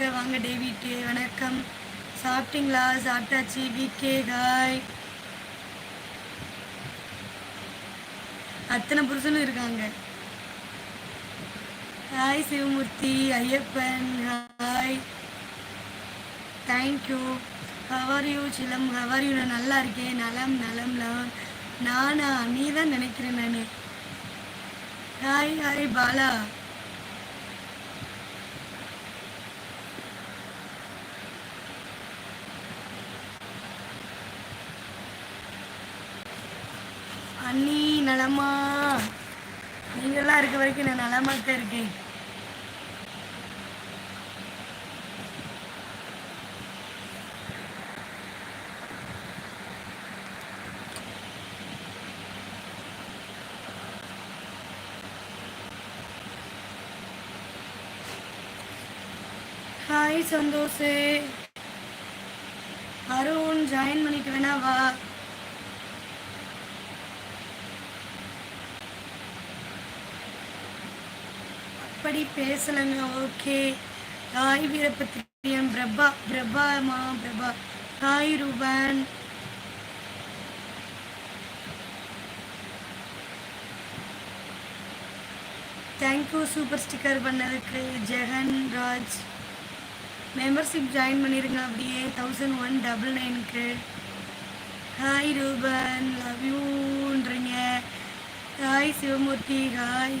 வாங்க வாங்க டேவிட்டு வணக்கம். சாப்பிட்டீங்களா? சாப்பிட்டாச்சு. விகே காய் அத்தனை புருஷனும் இருக்காங்க. Hi Sivamurthy Ayyappan hi. Thank you how are you சிலம்? How are you நான் நல்லா இருக்கேன். நலம் நலம் நானா. நீ தான் நினைக்கிறேன் நான். Hi hi Bala. அண்ணி நலமா? நீங்களாம் இருக்க வரைக்கும் நான் நலமா தான் இருக்கேன். ஹாய் சந்தோஷ். அருண் ஜாயின் பண்ணிட்டு வேணா வா. அப்படி பேசலங்க. ஓகே. தாய் வீரபத்திரியம் Prabha பிரபாமா Prabha? Hi Ruban. Thank you super sticker பண்ணதுக்கு ஜெகன் ராஜ். மெம்பர்ஷிப் ஜாயின் பண்ணிருங்க அப்படியே தௌசண்ட் ஒன் டபுள் நைனுக்கு ஹாய் ரூபன். லவ் யூன்றீங்க ஹாய் சிவமூர்த்தி. ஹாய்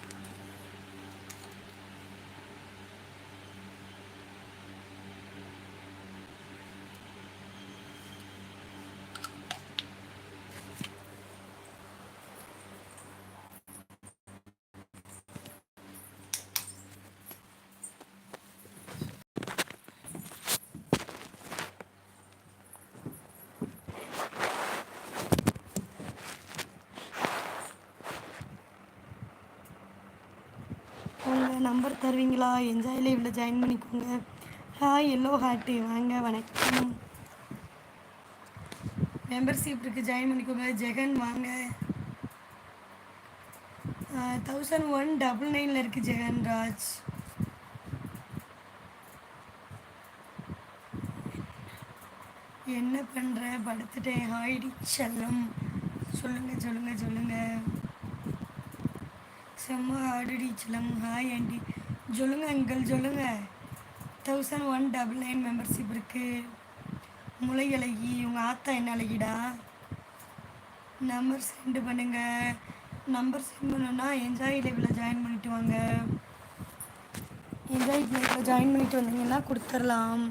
நம்பர் தருவீங்களா? என்ஜாய் லைவில் ஜாயின் பண்ணிக்கோங்க. ஹாய் எல்லோ ஹார்ட்டு வாங்க வணக்கம். மெம்பர்ஷிப் இருக்குது ஜாயின் பண்ணிக்கோங்க. ஜெகன் வாங்க. தௌசண்ட் ஒன் டபுள் நைனில் இருக்குது ஜெகன் ராஜ். என்ன பண்ணுற படுத்துட்டேன். ஹாய்டி செல்லம். சொல்லுங்கள் சொல்லுங்கள் சொல்லுங்கள் செம்ம ஆடுடி சிலம் ஹாய் ஆண்டி சொல்லுங்க அங்கிள் சொல்லுங்க. Thousand one double nine membership இருக்குது முளை அழகி உங்கள் ஆத்தா என்ன அழகிடா நம்பர் சென்ட் பண்ணுங்க. நம்பர் சென்ட் பண்ணணும்னா என்ஜாய் லைவில் ஜாயின் பண்ணிட்டு வாங்க. என்ஜாய் லைவில் ஜாயின் பண்ணிட்டு வந்தீங்கன்னா கொடுத்துடலாம்.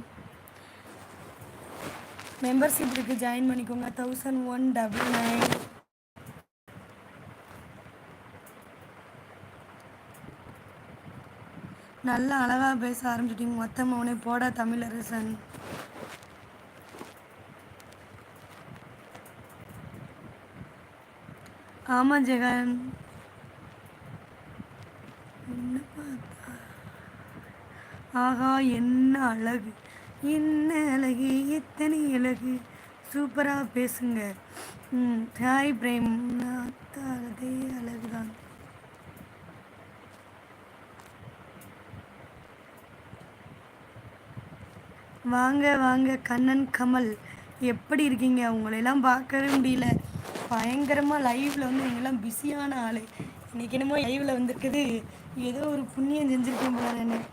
மெம்பர்ஷிப் இருக்குது ஜாயின் பண்ணிக்கோங்க. தௌசண்ட் ஒன் டபுள் நைன் நல்லா அழகாக பேச ஆரம்பிச்சிட்டிங்க. மொத்த மௌனே போடா தமிழரசன். ஆமாம் ஜெகன். என்ன ஆஹா என்ன அழகு. என்ன அழகு எத்தனை அழகு. சூப்பராக பேசுங்க. ஹாய் பிரேம் அதே அழகு தான் வாங்க வாங்க. கண்ணன் கமல் எப்படி இருக்கீங்க? உங்களையெல்லாம் பார்க்கவே முடியல. பயங்கரமாக லைவில் வந்து நீங்களாம் பிஸியான ஆள். இன்னைக்கு என்னமோ லைவில் வந்திருக்குது. ஏதோ ஒரு புண்ணியம் செஞ்சுருக்கேன் போல நான்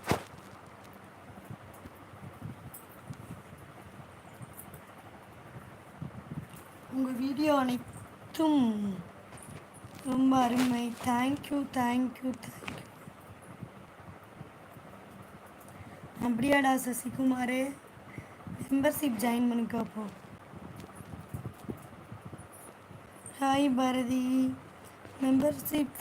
உங்கள் வீடியோ அனைத்தும் ரொம்ப அருமை. Thank you thank you thank you அப்படியாடா Sasikumar? Membership join பண்ணிக்கோ அப்போ ஹாய் பாரதி. மெம்பர்ஷிப்